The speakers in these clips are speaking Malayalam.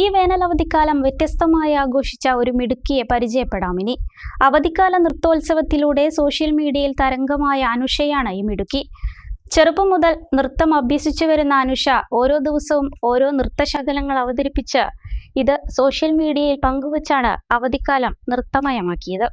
ഈ വേനൽ അവധിക്കാലം വ്യത്യസ്തമായി ആഘോഷിച്ച ഒരു മിടുക്കിയെ പരിചയപ്പെടാം ഇനി. അവധിക്കാല നൃത്തോത്സവത്തിലൂടെ സോഷ്യൽ മീഡിയയിൽ തരംഗമായ അനുഷയാണ് ഈ മിടുക്കി. ചെറുപ്പം മുതൽ നൃത്തം അഭ്യസിച്ചു വരുന്ന അനുഷ ഓരോ ദിവസവും ഓരോ നൃത്തശകലങ്ങൾ അവതരിപ്പിച്ച് ഇത് സോഷ്യൽ മീഡിയയിൽ പങ്കുവച്ചാണ് അവധിക്കാലം നൃത്തമയമാക്കിയത്.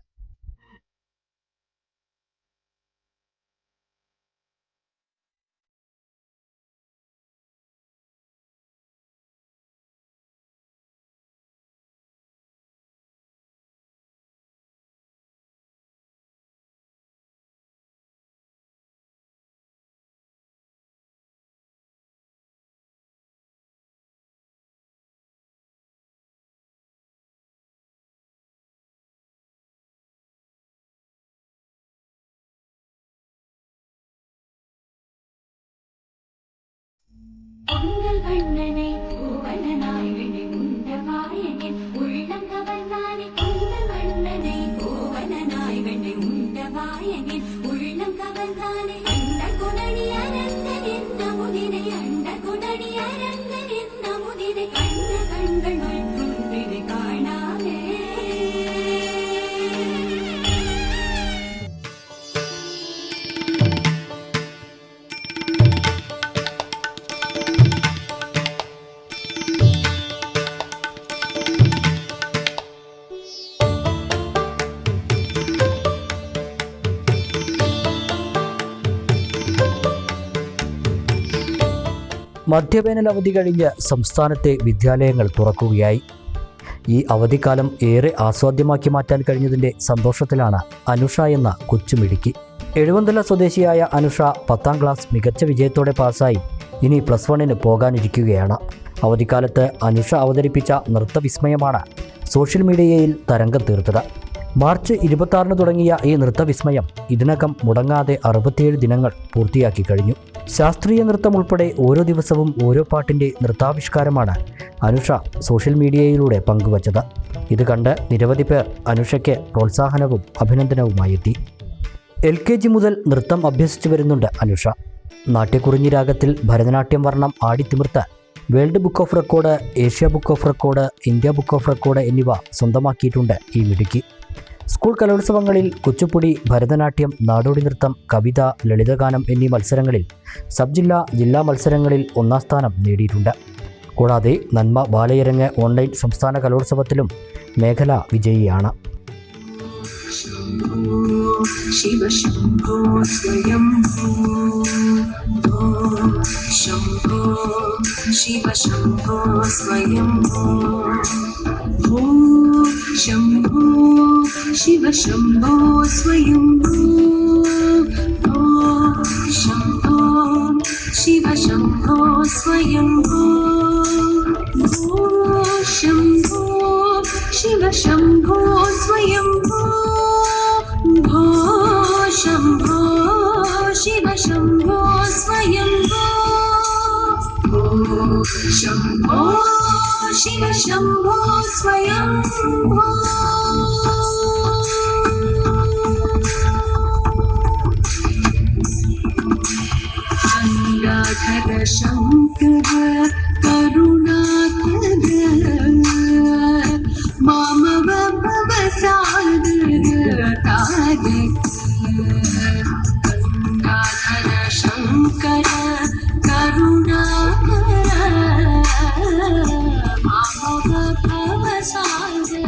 മധ്യവേനൽ അവധി കഴിഞ്ഞ് സംസ്ഥാനത്തെ വിദ്യാലയങ്ങൾ തുറക്കുകയായി. ഈ അവധിക്കാലം ഏറെ ആസ്വാദ്യമാക്കി മാറ്റാൻ കഴിഞ്ഞതിന്റെ സന്തോഷത്തിലാണ് അനുഷ എന്ന കൊച്ചുമിടുക്കി എഴുപന്തല സ്വദേശിയായ അനുഷ പത്താം ക്ലാസ് മികച്ച വിജയത്തോടെ പാസ്സായി. ഇനി പ്ലസ് വണ്ണിന് പോകാനിരിക്കുകയാണ്. അവധിക്കാലത്ത് അനുഷ അവതരിപ്പിച്ച നൃത്തവിസ്മയമാണ് സോഷ്യൽ മീഡിയയിൽ തരംഗം തീർത്തത്. മാർച്ച് ഇരുപത്തി തുടങ്ങിയ ഈ നൃത്തവിസ്മയം ഇതിനകം മുടങ്ങാതെ അറുപത്തിയേഴ് ദിനങ്ങൾ പൂർത്തിയാക്കി കഴിഞ്ഞു. ശാസ്ത്രീയ നൃത്തം ഉൾപ്പെടെ ഓരോ ദിവസവും ഓരോ പാട്ടിന്റെ നൃത്താവിഷ്കാരമാണ് അനുഷ സോഷ്യൽ മീഡിയയിലൂടെ പങ്കുവച്ചത്. ഇത് കണ്ട് നിരവധി പേർ അനുഷയ്ക്ക് പ്രോത്സാഹനവും അഭിനന്ദനവുമായി എത്തി എൽ കെ ജി മുതൽ നൃത്തം അഭ്യസിച്ചു വരുന്നുണ്ട് അനുഷ. നാട്യക്കുറിഞ്ഞി രാഗത്തിൽ ഭരതനാട്യം വർണം ആടിത്തിമിർത്ത് world book of record Asia book of record India book of record എന്നിവ സ്വന്തമാക്കിയിട്ടുണ്ട് ഈ മിടുക്കി. സ്കൂൾ കലോത്സവങ്ങളിൽ കുച്ചുപ്പുടി ഭരതനാട്യം നാടോടി നൃത്തം കവിത ലളിതഗാനം എന്നീ മത്സരങ്ങളിൽ സബ് ജില്ലാ ജില്ലാ മത്സരങ്ങളിൽ ഒന്നാം സ്ഥാനം നേടിയിട്ടുണ്ട്. കൂടാതെ നന്മ ബാലയരങ്ങ് ഓൺലൈൻ സംസ്ഥാന കലോത്സവത്തിലും മേഖല വിജയിയാണ്. ശിവ ശംഭോ സ്വയം ശംഭോ ശിവ ശംഭോ സ്വയം ശംഭോ शिव शम्भो स्वयम्भो भो शम्भो शिव शम्भो स्वयम्भो भो शम्भो शिव शम्भो स्वयम्भो भो शम्भो शिव शम्भो स्वयम्भो भो शम्भो शिव शम्भो स्वयम्भो ശങ്കര കരുണാകര മമ സാഗര താരകര ശങ്കര കരുണാകര മമ സാഗര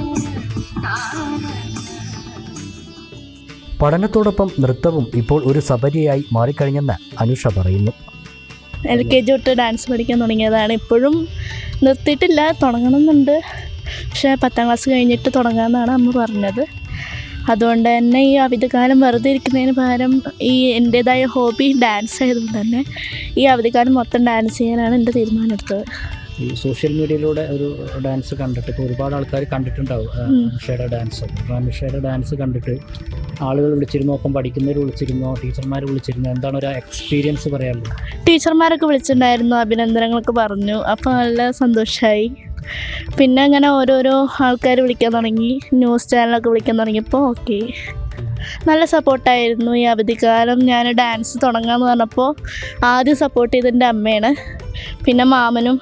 പഠനത്തോടൊപ്പം നൃത്തവും ഇപ്പോൾ ഒരു സബരിയായി മാറിക്കഴിഞ്ഞെന്ന് അനുഷ പറയുന്നു. എൽ കെ ജി തൊട്ട് ഡാൻസ് പഠിക്കാൻ തുടങ്ങിയതാണ്. ഇപ്പോഴും നിർത്തിയിട്ടില്ല തുടങ്ങണമെന്നുണ്ട്. പക്ഷേ പത്താം ക്ലാസ് കഴിഞ്ഞിട്ട് തുടങ്ങാമെന്നാണ് അമ്മ പറഞ്ഞത്. അതുകൊണ്ട് തന്നെ ഈ അവധിക്കാലം വെറുതെ ഇരിക്കുന്നതിന് പകരം ഈ എന്റേതായ ഹോബി ഡാൻസ് ആയതുകൊണ്ട് തന്നെ ഈ അവധിക്കാലം മൊത്തം ഡാൻസ് ചെയ്യാനാണ് എന്റെ തീരുമാനം എടുത്തത്. ഈ സോഷ്യൽ മീഡിയയിലൂടെ ഒരു ഡാൻസ് കണ്ടിട്ട് ഇപ്പോൾ ഒരുപാട് ആൾക്കാർ കണ്ടിട്ടുണ്ടാവും അമിഷയുടെ ഡാൻസ് അപ്പോൾ അമിഷയുടെ ഡാൻസ് കണ്ടിട്ട് ആളുകൾ വിളിച്ചിരുന്നോ ഒപ്പം പഠിക്കുന്നവർ വിളിച്ചിരുന്നോ ടീച്ചർമാർ വിളിച്ചിരുന്നോ എന്താണ് ഒരു എക്സ്പീരിയൻസ് പറയാനുള്ളത് ടീച്ചർമാരൊക്കെ വിളിച്ചിട്ടുണ്ടായിരുന്നു അഭിനന്ദനങ്ങളൊക്കെ പറഞ്ഞു. അപ്പോൾ നല്ല സന്തോഷമായി പിന്നെ അങ്ങനെ ഓരോരോ ആൾക്കാർ വിളിക്കാൻ തുടങ്ങി ന്യൂസ് ചാനലൊക്കെ വിളിക്കാൻ തുടങ്ങിയപ്പോൾ ഓക്കെ നല്ല സപ്പോർട്ടായിരുന്നു ഈ അവധിക്കാലം. ഞാൻ ഡാൻസ് തുടങ്ങാമെന്ന് പറഞ്ഞപ്പോൾ ആദ്യം സപ്പോർട്ട് ചെയ്തതിന്റെ അമ്മയാണ്. പിന്നെ മാമനും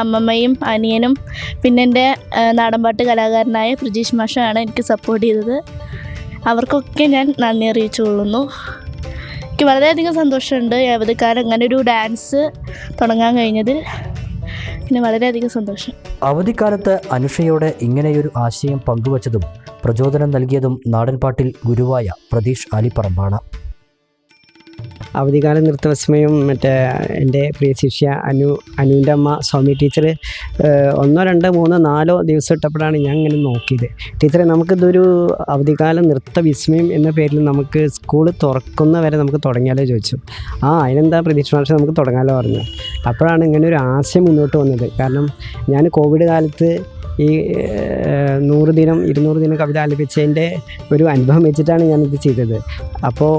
അമ്മമ്മയും അനിയനും പിന്നെ എന്റെ നാടൻപാട്ട് കലാകാരനായ പ്രജീഷ് മാഷാണ് എനിക്ക് സപ്പോർട്ട് ചെയ്തത്. അവർക്കൊക്കെ ഞാൻ നന്ദി അറിയിച്ചു കൊള്ളുന്നു. എനിക്ക് വളരെയധികം സന്തോഷമുണ്ട്. അവധിക്കാലം അങ്ങനെ ഒരു ഡാൻസ് തുടങ്ങാൻ കഴിഞ്ഞതിൽ പിന്നെ വളരെയധികം സന്തോഷം. അവധിക്കാലത്ത് അനുഷയോട് ഇങ്ങനെയൊരു ആശയം പങ്കുവച്ചതും പ്രചോദനം നൽകിയതും നാടൻപാട്ടിൽ ഗുരുവായ പ്രതീഷ് ആലിപ്പറമ്പാണ് അവധിക്കാല നൃത്തവിസ്മയം മറ്റേ എന്റെ പ്രിയ ശിഷ്യ അനു അനുവിന്റെ അമ്മ സ്വാമി ടീച്ചർ ഒന്നോ രണ്ടോ മൂന്നോ നാലോ ദിവസം ഇട്ടപ്പോഴാണ് ഞാൻ ഇങ്ങനെ നോക്കിയത്. ടീച്ചറെ നമുക്കിതൊരു അവധികാല നൃത്ത വിസ്മയം എന്ന പേരിൽ നമുക്ക് സ്കൂൾ തുറക്കുന്ന വരെ നമുക്ക് തുടങ്ങിയാലോ ചോദിച്ചു. ആ അതിനെന്താ പ്രതീക്ഷ മാഷ നമുക്ക് തുടങ്ങാലോ പറഞ്ഞു. അപ്പോഴാണ് ഇങ്ങനെ ഒരു ആശയം മുന്നോട്ട് വന്നത്. കാരണം ഞാൻ കോവിഡ് കാലത്ത് ഈ നൂറ് ദിനം ഇരുന്നൂറ് ദിനം കവിത ആലപിച്ചതിന്റെ ഒരു അനുഭവം വെച്ചിട്ടാണ് ഞാനിത് ചെയ്തത്. അപ്പോൾ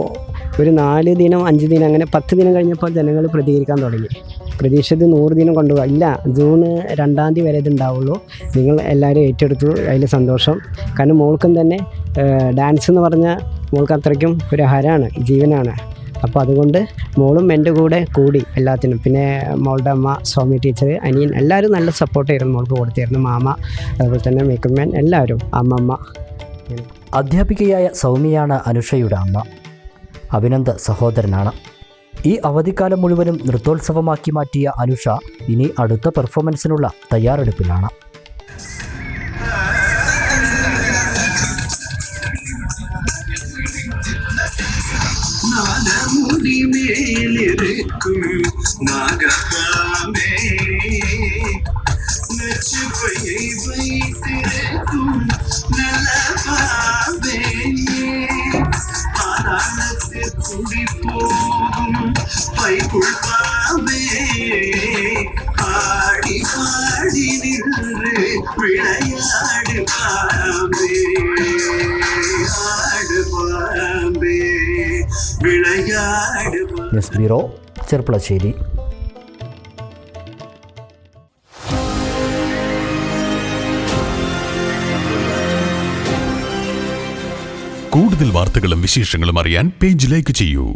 ഒരു നാല് ദിനം അഞ്ച് ദിനം അങ്ങനെ പത്ത് ദിനം കഴിഞ്ഞപ്പോൾ ജനങ്ങൾ പ്രതികരിക്കാൻ തുടങ്ങി. പ്രതീക്ഷിച്ചത് നൂറ് ദിനം കൊണ്ടുപോകാം. ഇല്ല ജൂൺ രണ്ടാം തീയതി വരെ ഇത് ഉണ്ടാവുള്ളൂ നിങ്ങൾ എല്ലാവരും ഏറ്റെടുത്തു. അതിൽ സന്തോഷം. കാരണം മോൾക്കും തന്നെ ഡാൻസ് എന്ന് പറഞ്ഞാൽ മോൾക്ക് അത്രയ്ക്കും ഒരു ഹരാണ് ജീവനാണ്. അപ്പോൾ അതുകൊണ്ട് മോളും എന്റെ കൂടെ കൂടി എല്ലാത്തിനും. പിന്നെ മോളുടെ അമ്മ സ്വാമി ടീച്ചർ അനിയൻ എല്ലാവരും നല്ല സപ്പോർട്ട് ആയിരുന്നു മോൾക്ക് കൊടുത്തിരുന്നു മാമ അതുപോലെ തന്നെ മേക്കപ്പ് മാൻ എല്ലാവരും അമ്മമ്മ. അധ്യാപികയായ സൗമ്യയാണ് അനുഷയുടെ അമ്മ. അഭിനന്ദ് സഹോദരനാണ്. ഈ അവധിക്കാലം മുഴുവനും നൃത്തോത്സവമാക്കി മാറ്റിയ അനുഷ ഇനി അടുത്ത പെർഫോമൻസിനുള്ള തയ്യാറെടുപ്പിലാണ്. നാദമുടി മേലിരക്കും നിன்று ബിറോ ന്യൂസ് ബ്യൂറോ ചെർപ്പളശ്ശേരി. കൂടുതൽ വാർത്തകളും വിശേഷങ്ങളും അറിയാൻ പേജ് ലൈക്ക് ചെയ്യൂ.